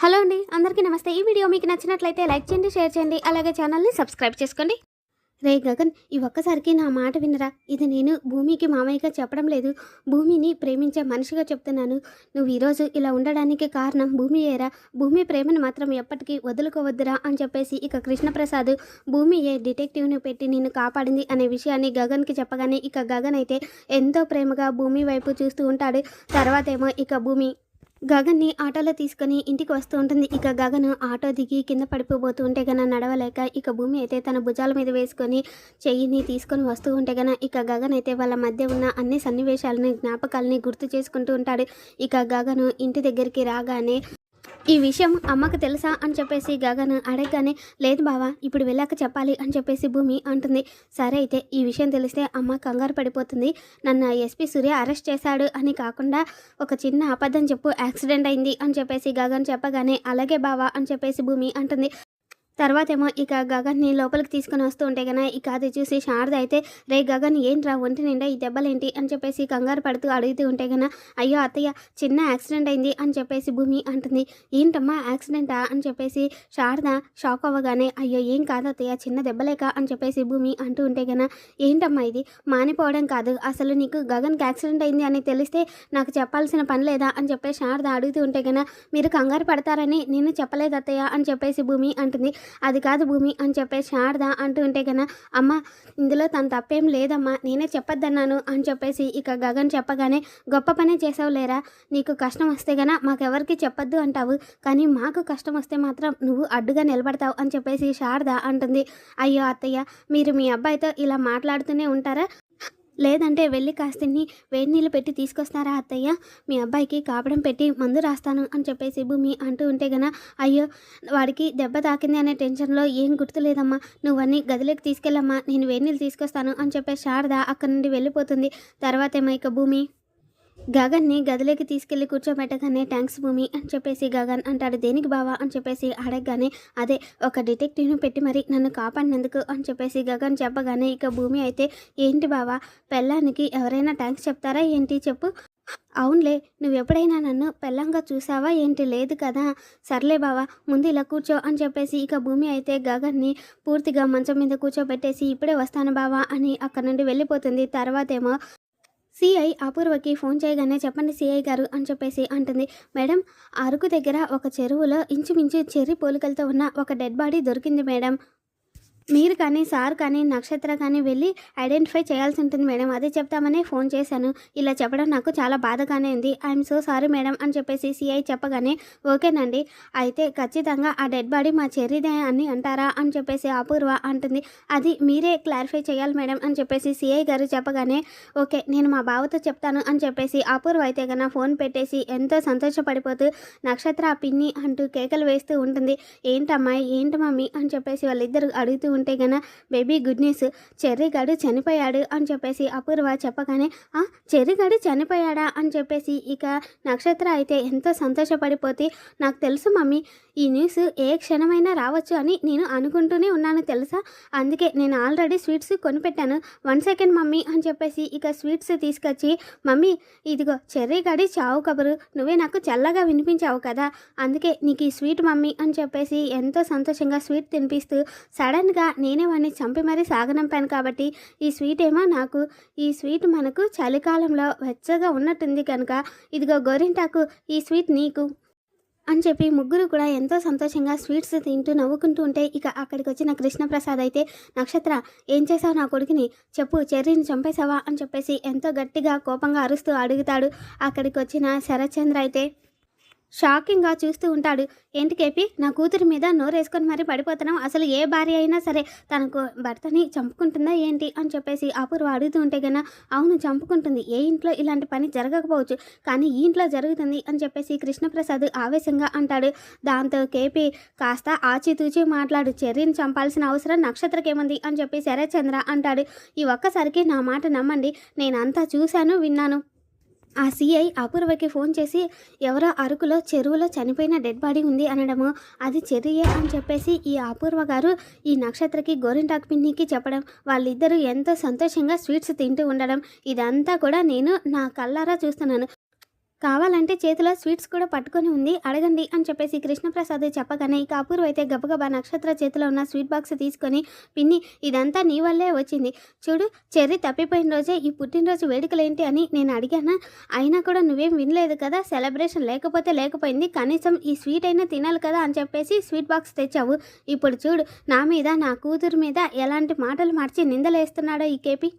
Hello అండి అందరికీ నమస్తే. ఈ వీడియో మీకు నచ్చినట్లయితే లైక్ చేయండి షేర్ చేయండి అలాగే ఛానల్ని సబ్స్క్రైబ్ చేసుకోండి. రే గగన్ ఈ ఒక్కసారికి నా మాట వినరా? ఇది నేను భూమికి మామయ్యగా చెప్పడం లేదు. భూమిని ప్రేమించే మనిషిగా చెప్తున్నాను. నువ్వు ఈరోజు ఇలా ఉండడానికి కారణం భూమి ఏరా? భూమి ప్రేమను మాత్రం ఎప్పటికీ వదులుకోవద్దురా అని చెప్పేసి ఇక కృష్ణప్రసాద్ భూమి ఏ డిటెక్టివ్ని పెట్టి నిన్ను కాపాడింది అనే విషయాన్ని గగన్కి చెప్పగానే ఇక గగన్ అయితే ఎంతో ప్రేమగా భూమి వైపు చూస్తూ ఉంటాడు. తర్వాతేమో ఇక భూమి గగన్ని ఆటోలో తీసుకొని ఇంటికి వస్తూ ఉంటుంది. ఇక గగన్ ఆటో దిగి కింద పడిపోబోతూ ఉంటే గన నడవలేక ఇక భూమి అయితే తన భుజాల మీద వేసుకొని చెయ్యిని తీసుకొని వస్తూ ఉంటే గన ఇక గగన్ అయితే వాళ్ళ మధ్య ఉన్న అన్ని సన్నివేశాలని జ్ఞాపకాలని గుర్తు చేసుకుంటూ ఉంటాడు. ఇక గగన్ ఇంటి దగ్గరికి రాగానే ఈ విషయం అమ్మకు తెలుసా అని చెప్పేసి గగన్ అడగగానే లేదు బావా ఇప్పుడు వెళ్ళాక చెప్పాలి అని చెప్పేసి భూమి అంటుంది. సరే అయితే ఈ విషయం తెలిస్తే అమ్మ కంగారు పడిపోతుంది. నన్ను ఎస్పీ సూర్య అరెస్ట్ చేశాడు అని కాకుండా ఒక చిన్న అబద్ధం చెప్పు యాక్సిడెంట్ అయింది అని చెప్పేసి గగన్ చెప్పగానే అలాగే బావా అని చెప్పేసి భూమి అంటుంది. తర్వాత ఏమో ఇక గగన్ని లోపలికి తీసుకొని వస్తూ ఉంటే గన ఇక అది చూసి శారద అయితే రే గగన్ ఏంట్రా ఒంటి నిండా ఈ దెబ్బలేంటి? అని చెప్పేసి కంగారు పడుతూ అడుగుతూ ఉంటే గన అయ్యో అత్తయ్య చిన్న యాక్సిడెంట్ అయింది అని చెప్పేసి భూమి అంటుంది. ఏంటమ్మా యాక్సిడెంటా? అని చెప్పేసి శారద షాక్ అవ్వగానే అయ్యో ఏం కాదు అత్తయ్య చిన్న దెబ్బలేక అని చెప్పేసి భూమి అంటూ ఉంటే గన ఏంటమ్మా ఇది? మానిపోవడం కాదు. అసలు నీకు గగన్కి యాక్సిడెంట్ అయింది అని తెలిస్తే నాకు చెప్పాల్సిన పని లేదా? అని చెప్పేసి శారద అడుగుతూ ఉంటే గన మీరు కంగారు పడతారని నేను చెప్పలేదు అత్తయ్య అని చెప్పేసి భూమి అంటుంది. అది కాదు భూమి అని చెప్పేసి శారద అంటూ ఉంటే కన్నా అమ్మ ఇందులో తన తప్పేం లేదమ్మా నేనే చెప్పొద్దన్నాను అని చెప్పేసి ఇక గగన్ చెప్పగానే గొప్ప పనే చేసావు లేరా? నీకు కష్టం వస్తే గన మాకెవరికి చెప్పొద్దు అంటావు. కానీ మాకు కష్టం వస్తే మాత్రం నువ్వు అడ్డుగా నిలబడతావు అని చెప్పేసి శారద అంటుంది. అయ్యో అత్తయ్య మీరు మీ అబ్బాయితో ఇలా మాట్లాడుతూనే ఉంటారా? లేదంటే వెళ్ళి కాస్తిని వేడి నీళ్ళు పెట్టి తీసుకొస్తారా అత్తయ్య? మీ అబ్బాయికి కాపడం పెట్టి మందు రాస్తాను అని చెప్పేసి భూమి అంటూ ఉంటే గన అయ్యో వాడికి దెబ్బ తాకింది అనే టెన్షన్లో ఏం గుర్తులేదమ్మా నువ్వన్నీ గదిలోకి తీసుకెళ్ళమ్మా. నేను వేడి నీళ్ళు తీసుకొస్తాను అని చెప్పేసి శారద అక్కడి నుండి వెళ్ళిపోతుంది. తర్వాతేమో ఇక భూమి? గగన్ని గదిలోకి తీసుకెళ్ళి కూర్చోబెట్టగానే థ్యాంక్స్ భూమి అని చెప్పేసి గగన్ అంటాడు. దేనికి బావా అని చెప్పేసి అడగగానే అదే ఒక డిటెక్టివ్ను పెట్టి మరి నన్ను కాపాడినందుకు అని చెప్పేసి గగన్ చెప్పగానే ఇక భూమి అయితే ఏంటి బావా పెళ్ళానికి ఎవరైనా థ్యాంక్స్ చెప్తారా ఏంటి చెప్పు? అవునులే నువ్వు ఎప్పుడైనా నన్ను పెళ్ళంగా చూసావా ఏంటి? లేదు కదా. సర్లే బావా ముందు ఇలా కూర్చో అని చెప్పేసి ఇక భూమి అయితే గగన్ని పూర్తిగా మంచం మీద కూర్చోబెట్టేసి ఇప్పుడే వస్తాను బావా అని అక్కడ నుండి వెళ్ళిపోతుంది. తర్వాతేమో సిఐ అపూర్వకి ఫోన్ చేయగానే చెప్పండి సిఐ గారు అని చెప్పేసి అంటుంది. మేడం అరకు దగ్గర ఒక చెరువులో ఇంచుమించు చెర్రి పోలికలతో ఉన్న ఒక డెడ్ బాడీ దొరికింది మేడం. మీరు కానీ సార్ కానీ నక్షత్ర కానీ వెళ్ళి ఐడెంటిఫై చేయాల్సి ఉంటుంది మేడం. అదే చెప్తామని ఫోన్ చేశాను. ఇలా చెప్పడం నాకు చాలా బాధగానే ఉంది. ఐఎమ్ సో సారీ మేడం అని చెప్పేసి సిఐ చెప్పగానే ఓకేనండి. అయితే ఖచ్చితంగా ఆ డెడ్ బాడీ మా చెర్రీదే అని అంటారా అని చెప్పేసి అపూర్వ అంటుంది. అది మీరే క్లారిఫై చేయాలి మేడం అని చెప్పేసి సిఐ గారు చెప్పగానే ఓకే నేను మా బావతో చెప్తాను అని చెప్పేసి అపూర్వ అయితే కన్నా ఫోన్ పెట్టేసి ఎంతో సంతోషపడిపోతూ నక్షత్ర పిన్ని అంటూ కేకలు వేస్తూ ఉంటుంది. ఏంటమ్మాయి? ఏంటి మమ్మీ? అని చెప్పేసి వాళ్ళిద్దరు అడుగుతూ ఉంటే గన బేబీ గుడ్ న్యూస్. చెర్రీగాడు చనిపోయాడు అని చెప్పేసి అపూర్వ చెప్పగానే ఆ చెర్రీగాడు చనిపోయాడా అని చెప్పేసి ఇక నక్షత్ర అయితే ఎంతో సంతోషపడిపోతే నాకు తెలుసు మమ్మీ ఈ న్యూస్ ఏ క్షణమైనా రావచ్చు అని నేను అనుకుంటూనే ఉన్నాను తెలుసా? అందుకే నేను ఆల్రెడీ స్వీట్స్ కొనిపెట్టాను. వన్ సెకండ్ మమ్మీ అని చెప్పేసి ఇక స్వీట్స్ తీసుకొచ్చి మమ్మీ ఇదిగో చెర్రీ గడి చావు కబురు. నువ్వే నాకు చల్లగా వినిపించావు కదా. అందుకే నీకు ఈ స్వీట్ మమ్మీ అని చెప్పేసి ఎంతో సంతోషంగా స్వీట్ తినిపిస్తూ సడన్గా నేనే వాడిని చంపి మరీ సాగనంపాను కాబట్టి ఈ స్వీట్ ఏమో నాకు ఈ స్వీట్ మనకు చలికాలంలో వెచ్చగా ఉన్నట్టుంది కనుక ఇదిగో గోరింటాకు ఈ స్వీట్ నీకు. అని చెప్పి ముగ్గురు కూడా ఎంతో సంతోషంగా స్వీట్స్ తింటూ నవ్వుకుంటూ ఉంటే ఇక అక్కడికి వచ్చిన కృష్ణప్రసాద్ అయితే నక్షత్ర ఏం చేసావు నా కొడుకుని? చెప్పు చెర్రీని చంపేశావా? అని చెప్పేసి ఎంతో గట్టిగా కోపంగా అరుస్తూ అడుగుతాడు. అక్కడికి వచ్చిన శరత్చంద్ర అయితే షాకింగ్గా చూస్తూ ఉంటాడు. ఏంటి కేపి? నా కూతురి మీద నోరేసుకొని మరీ పడిపోతున్నాం అసలు ఏ భార్య అయినా సరే తనకు భర్తని చంపుకుంటుందా ఏంటి అని చెప్పేసి అపూర్వ అడుగుతూ ఉంటే గన అవును చంపుకుంటుంది. ఏ ఇంట్లో ఇలాంటి పని జరగకపోవచ్చు. కానీ ఈ ఇంట్లో జరుగుతుంది అని చెప్పేసి కృష్ణప్రసాద్ ఆవేశంగా అంటాడు. దాంతో కేపి కాస్త ఆచితూచి మాట్లాడు. చెర్రీని చంపాల్సిన అవసరం నక్షత్రకేముంది అని చెప్పి శరత్చంద్ర అంటాడు. ఈ ఒక్కసారికి నా మాట నమ్మండి. నేనంతా చూశాను విన్నాను. ఆ సిఐ అపూర్వకి ఫోన్ చేసి ఎవరో అరకులో చెరువులో చనిపోయిన డెడ్ బాడీ ఉంది అనడము. అది చెర్రియే అని చెప్పేసి ఈ అపూర్వ గారు ఈ నక్షత్రకి గోరింటాకు పిన్నికి చెప్పడం వాళ్ళిద్దరూ ఎంతో సంతోషంగా స్వీట్స్ తింటూ ఉండడం ఇదంతా కూడా నేను నా కళ్ళారా చూస్తున్నాను. కావాలంటే చేతిలో స్వీట్స్ కూడా పట్టుకొని ఉంది అడగండి అని చెప్పేసి కృష్ణప్రసాద్ చెప్పగానే ఇక అపూర్వ అయితే గబగబా నక్షత్ర చేతిలో ఉన్న స్వీట్ బాక్స్ తీసుకొని పిన్ని ఇదంతా నీ వల్లే వచ్చింది. చూడు చెర్రీ తప్పిపోయిన రోజే ఈ పుట్టినరోజు వేడుకలేంటి అని నేను అడిగాను? అయినా కూడా నువ్వేం వినలేదు కదా సెలబ్రేషన్ లేకపోతే లేకపోయింది కనీసం ఈ స్వీట్ అయినా తినాలి కదా అని చెప్పేసి స్వీట్ బాక్స్ తెచ్చావు. ఇప్పుడు చూడు నా మీద నా కూతురు మీద ఎలాంటి మాటలు మార్చి నిందలేస్తున్నాడో ఈ కేపీ.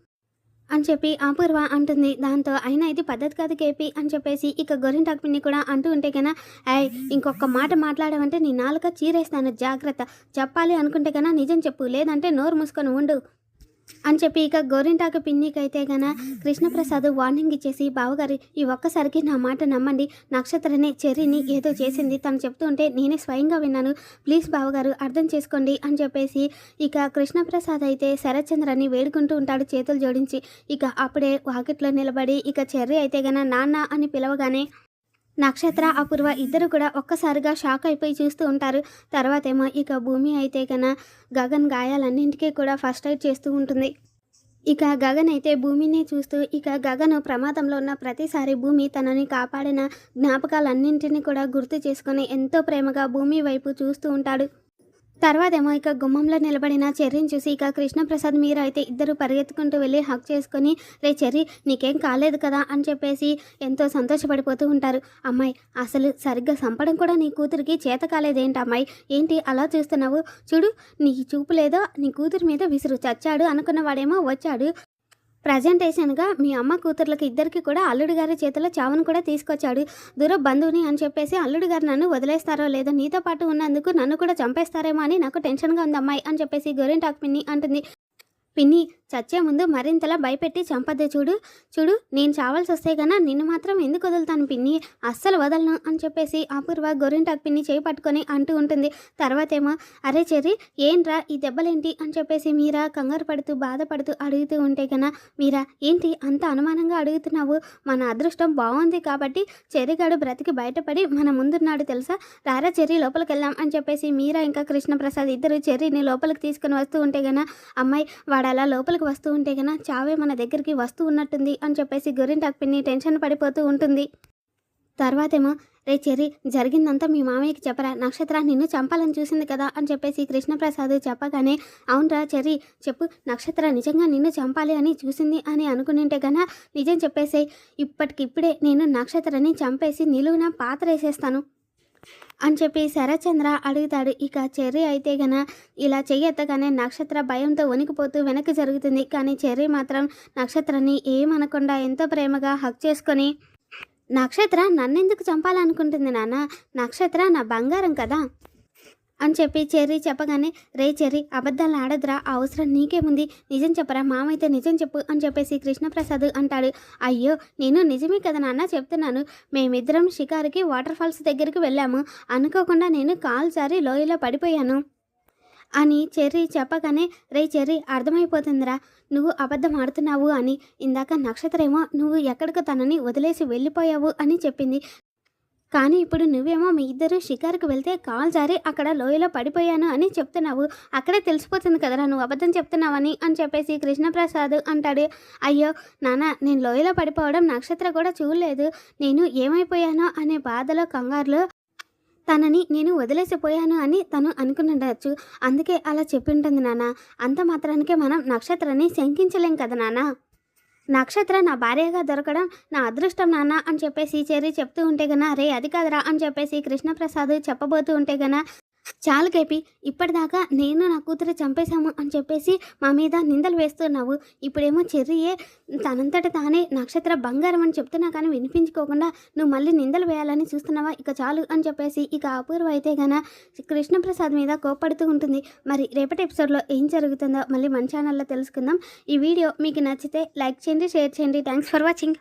అని చెప్పి అపూర్వ అంటుంది. దాంతో అయినా ఇది పద్ధతి కాదు కేపీ అని చెప్పేసి ఇక గొరింటాకు పిన్ని కూడా అంటూ ఉంటే కన్నా ఏయ్ ఇంకొక మాట మాట్లాడమంటే నీ నాలుక చీరేస్తాను జాగ్రత్త. చెప్పాలి అనుకుంటే కన్నా నిజం చెప్పు లేదంటే నోరు మూసుకొని ఉండు. అని చెప్పి ఇక గోరింటాకు పిన్నికైతే గన కృష్ణప్రసాద్ వార్నింగ్ ఇచ్చేసి బావగారు ఈ ఒక్కసారికి నా మాట నమ్మండి. నక్షత్రని చెర్రీని ఏదో చేసింది తను చెప్తూ ఉంటే నేనే స్వయంగా విన్నాను. ప్లీజ్ బావగారు అర్థం చేసుకోండి అని చెప్పేసి ఇక కృష్ణప్రసాద్ అయితే శరత్చంద్రని వేడుకుంటూ ఉంటాడు చేతులు జోడించి. ఇక అప్పుడే వాకిట్లో నిలబడి ఇక చెర్రీ అయితే గన నాన్న అని పిలవగానే నక్షత్ర అపూర్వ ఇద్దరు కూడా ఒక్కసారిగా షాక్ అయిపోయి చూస్తూ ఉంటారు. తర్వాతేమో ఇక భూమి అయితే కన గగన్ గాయాలన్నింటికీ కూడా ఫస్ట్ ఎయిడ్ చేస్తూ ఉంటుంది. ఇక గగన్ అయితే భూమిని చూస్తూ ఇక గగన్ ప్రమాదంలో ఉన్న ప్రతిసారి భూమి తనని కాపాడిన జ్ఞాపకాలన్నింటినీ కూడా గుర్తు చేసుకొని ఎంతో ప్రేమగా భూమి వైపు చూస్తూ ఉంటాడు. తర్వాతేమో ఇక గుమ్మంలో నిలబడిన చెర్రీని చూసి ఇక కృష్ణప్రసాద్ మీరు అయితే ఇద్దరు పరిగెత్తుకుంటూ వెళ్ళి హక్ చేసుకొని రే చెర్రీ నీకేం కాలేదు కదా అని చెప్పేసి ఎంతో సంతోషపడిపోతూ ఉంటారు. అమ్మాయి అసలు సరిగ్గా చంపడం కూడా నీ కూతురికి చేత కాలేదేంటి అమ్మాయి? ఏంటి అలా చూస్తున్నావు? చూడు నీ చూపు లేదో నీ కూతురి మీద విసురు. చచ్చాడు అనుకున్నవాడేమో వచ్చాడు. ప్రజెంటేషన్గా మీ అమ్మ కూతుర్లకి ఇద్దరికి కూడా అల్లుడు గారి చేతిలో చావును కూడా తీసుకొచ్చాడు. దూర బంధువుని అని చెప్పేసి అల్లుడు గారు నన్ను వదిలేస్తారో లేదో నీతో పాటు ఉన్నందుకు నన్ను కూడా చంపేస్తారేమో అని నాకు టెన్షన్గా ఉంది అమ్మాయి అని చెప్పేసి గోరింటాకు పిన్ని అంటుంది. పిన్ని చచ్చే ముందు మరింతలా భయపెట్టి చంపద్దు చూడు. చూడు నేను చావాల్సి వస్తే కన్నా నిన్ను మాత్రం ఎందుకు వదులుతాను పిన్ని? అస్సలు వదలను అని చెప్పేసి అపూర్వ గొరింటాకు పిన్ని చేయి పట్టుకొని అంటూ ఉంటుంది. తర్వాత ఏమో అరే చెర్రి ఏంట్రా ఈ దెబ్బలేంటి? అని చెప్పేసి మీరా కంగారు పడుతూ బాధపడుతూ అడుగుతూ ఉంటే కన్నా మీరా ఏంటి అంత అనుమానంగా అడుగుతున్నావు? మన అదృష్టం బాగుంది కాబట్టి చెర్రిగాడు బ్రతికి బయటపడి మన ముందున్నాడు తెలుసా? రారా చెర్రి లోపలికి వెళ్దాం అని చెప్పేసి మీరా ఇంకా కృష్ణప్రసాద్ ఇద్దరు చెర్రిని లోపలికి తీసుకుని వస్తూ ఉంటే కన్నా అమ్మాయి వాడు అలా లోపలికి వస్తూ ఉంటే గన చావే మన దగ్గరికి వస్తూ ఉన్నట్టుంది అని చెప్పేసి గొరింటాకు పిన్ని టెన్షన్ పడిపోతూ ఉంటుంది. తర్వాతేమో రే చెర్రి జరిగిందంతా మీ మామయ్యకి చెప్పరా? నక్షత్ర నిన్ను చంపాలని చూసింది కదా? అని చెప్పేసి కృష్ణప్రసాద్ చెప్పగానే అవునరా చెర్రి చెప్పు. నక్షత్ర నిజంగా నిన్ను చంపాలి అని చూసింది అని అనుకునింటే గన నిజం చెప్పేసే ఇప్పటికిప్పుడే నేను నక్షత్రని చంపేసి నిలువున పాత్ర వేసేస్తాను. అని చెప్పి శరచంద్ర అడుగుతాడు. ఇక చెర్రీ అయితే గన ఇలా చెయ్యెత్తగానే నక్షత్ర భయంతో వణికిపోతూ వెనక్కి జరుగుతుంది. కానీ చెర్రీ మాత్రం నక్షత్రాన్ని ఏమనకుండా ఎంతో ప్రేమగా హక్ చేసుకొని నక్షత్ర నన్నెందుకు చంపాలనుకుంటుంది నాన్న? నక్షత్ర నా బంగారం కదా. అని చెప్పి చెర్రీ చెప్పగానే రే చెర్రీ అబద్ధాలు ఆడద్రా ఆ అవసరం నీకేముంది నిజం చెప్పరా మామైతే నిజం చెప్పు అని చెప్పేసి కృష్ణప్రసాద్ అంటాడు. అయ్యో నేను నిజమే కదా నాన్న చెప్తున్నాను. మేమిద్దరం షికారుకి వాటర్ ఫాల్స్ దగ్గరికి వెళ్ళాము. అనుకోకుండా నేను కాలు జారి లోయలో పడిపోయాను అని చెర్రీ చెప్పగానే రే చెర్రీ అర్థమైపోతుందిరా. నువ్వు అబద్ధం ఆడుతున్నావు అని. ఇందాక నక్షత్రేమో నువ్వు ఎక్కడికి తనని వదిలేసి వెళ్ళిపోయావు అని చెప్పింది. కానీ ఇప్పుడు నువ్వేమో మీ ఇద్దరు షికారుకు వెళ్తే కాల్ జారి అక్కడ లోయలో పడిపోయాను అని చెప్తున్నావు. అక్కడే తెలిసిపోతుంది కదరా నువ్వు అబద్ధం చెప్తున్నావని అని చెప్పేసి కృష్ణప్రసాద్ అంటాడు. అయ్యో నాన్న నేను లోయలో పడిపోవడం నక్షత్ర కూడా చూడలేదు. నేను ఏమైపోయానో అనే బాధలో కంగారులో తనని నేను వదిలేసిపోయాను అని తను అనుకుని అందుకే అలా చెప్పింటుంది నాన్న. అంత మాత్రానికే మనం నక్షత్రాన్ని శంకించలేం కదా నాన్న? నక్షత్ర నా భార్యగా దొరకడం నా అదృష్టం నాన్న అని చెప్పేసి చెర్రీ చెప్తూ ఉంటే గన రే అది కాదురా అని చెప్పేసి కృష్ణప్రసాద్ చెప్పబోతూ ఉంటే గన చాలు కేపి ఇప్పటిదాకా నేను నా కూతురు చంపేశాము అని చెప్పేసి మా మీద నిందలు వేస్తున్నావు. ఇప్పుడేమో చెర్రియే తనంతట తానే నక్షత్ర బంగారం అని చెప్తున్నా కానీ వినిపించుకోకుండా నువ్వు మళ్ళీ నిందలు వేయాలని చూస్తున్నావా? ఇక చాలు అని చెప్పేసి ఇక అపూర్వ అయితే గన కృష్ణప్రసాద్ మీద కోపడుతూ ఉంటుంది. మరి రేపటి ఎపిసోడ్లో ఏం జరుగుతుందో మళ్ళీ మన ఛానల్లో తెలుసుకుందాం. ఈ వీడియో మీకు నచ్చితే లైక్ చేయండి షేర్ చేయండి. Thanks for watching.